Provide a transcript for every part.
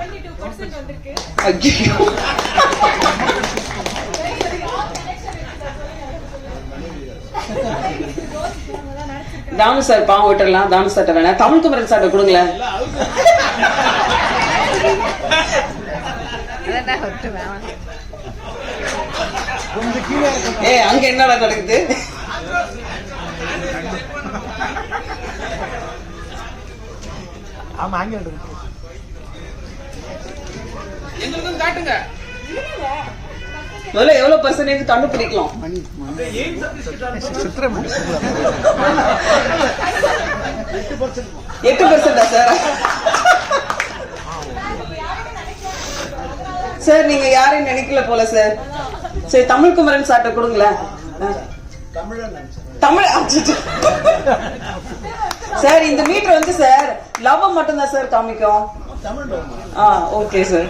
72% வந்திருக்கு. ஐயோ தானு சார் பாவம் விட்டுறலாம். தானு சார்ட்ட வேணாம். தமிழ் குமரன் சார்ட்ட கொடுங்களேன். ஏ அங்க என்னடா நடக்குது? ஆமா அங்கே எடுங்க எங்களுக்கும் காட்டுங்க. முதல்ல எவ்வளவு பர்சன்டேஜ் தண்டு பிடிக்கலாம்? எட்டு பர்சன்டா சார் சார் நீங்க யாரையும் நினைக்கல போல சார் சரி தமிழ் குமரன் சார்ட்ட கொடுங்களேன். ஆ. தமிழ் சார் இந்த மீட்டர் வந்து சார் லவ் மட்டும் தான் சார் காமிக்கும். ஆ ஓகே சார்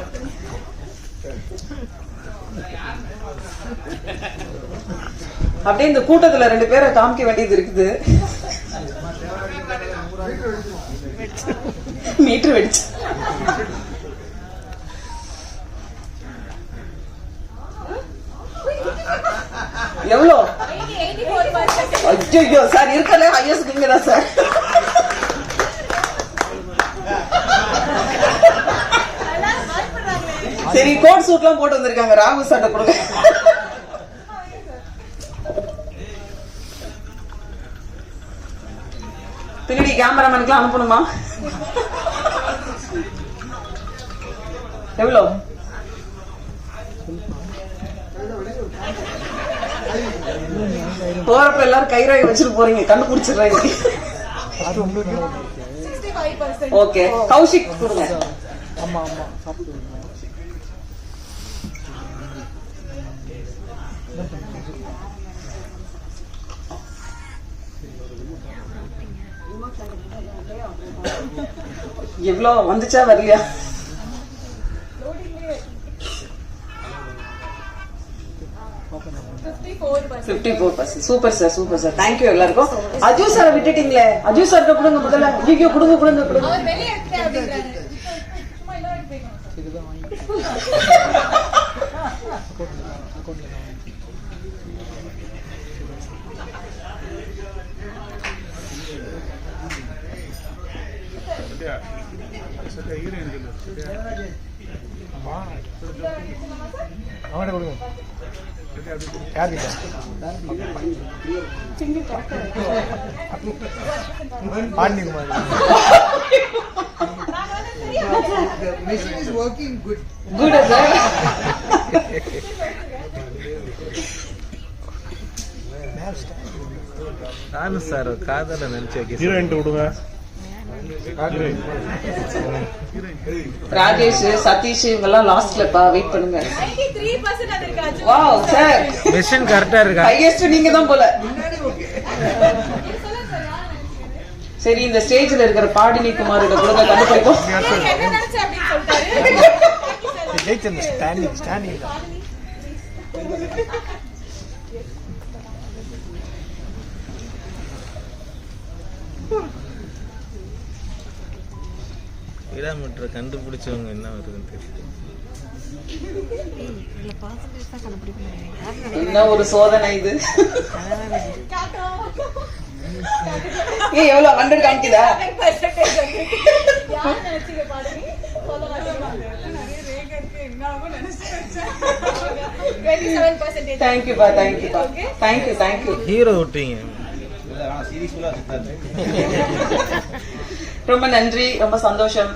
அப்படியே இந்த கூட்டத்துல ரெண்டு பேரை காமிக்க வேண்டியது இருக்குது. மீட்டர் வெடிச்சு. எவ்வளோ? ஐயோ சார் இருக்கல ஹையஸ்ட் இங்க தான் சார். சரி கோட் சூட்லாம் போட்டு வந்திருக்காங்க. ராகு சட்டை கொடுங்க. பின்னாடி கேமராமேனுக்குலாம் அனுப்பணுமா? எவ்வளோ? போறப்ப எல்லாரும் கைராய் வச்சுட்டு போறீங்க கண்டுபிடிச்சிடுறீங்க ஓகே கௌஷிக் கொடுங்க. ஆமா ஆமா சாப்பிட்டு எவ்வளோ வந்துச்சா வரலையா? Fifty four percent super sir super sir thank you எல்லாருக்கும். அஜு சார் விட்டுட்டீங்களே? அஜு சார் கொடுங்க முதல்ல. ஐயோ கொடுங்க கொடுங்க கொடுங்க. வெளியே எடுத்துட்டேன் அப்படிங்கிறாரு. சும்மா இன்னொரு போய்க்கணும். இதுதான் வாங்கி அவன்கிட்ட கொடுங்க யார்கிட்ட பாண்டிகுமார் குட் சார் ನಾನು ಸರ್ ಕಾದಲ್ಲ ನೆನಚಿ ஹீரோயின் விடுங்க ராஜேஷ் சதீஷ் இவங்கெல்லாம் லாஸ்ட்லப்பா வெயிட் பண்ணுங்க. வாவ் சார் மிஷன் கரெக்டா இருக்கா? ஹையஸ்ட் நீங்க தான் போல. சரி இந்த ஸ்டேஜ்ல இருக்கிற பாடினி குமாரோட குழுவை கண்டுபிடிக்கும் ஜெயிச்சந்திர ஸ்டாண்டிங் ஸ்டாண்டிங் கிலோமீட்டர் கண்டுபிடிச்சவங்க என்ன வருதுன்னு தெரியும் என்ன ஒரு சோதனை இது. ஏ எவ்வளவு ஹண்ட்ரட் காமிக்குதா 7% வந்திருக்கு. யார் நினைச்சீங்க பாருங்க சொல்ல மாட்டீங்க. 27% தேங்க்யூப்பா தேங்க்யூப்பா தேங்க்யூ தேங்க்யூ ஹீரோ விட்டீங்க ரொம்ப நன்றி ரொம்ப சந்தோஷம்.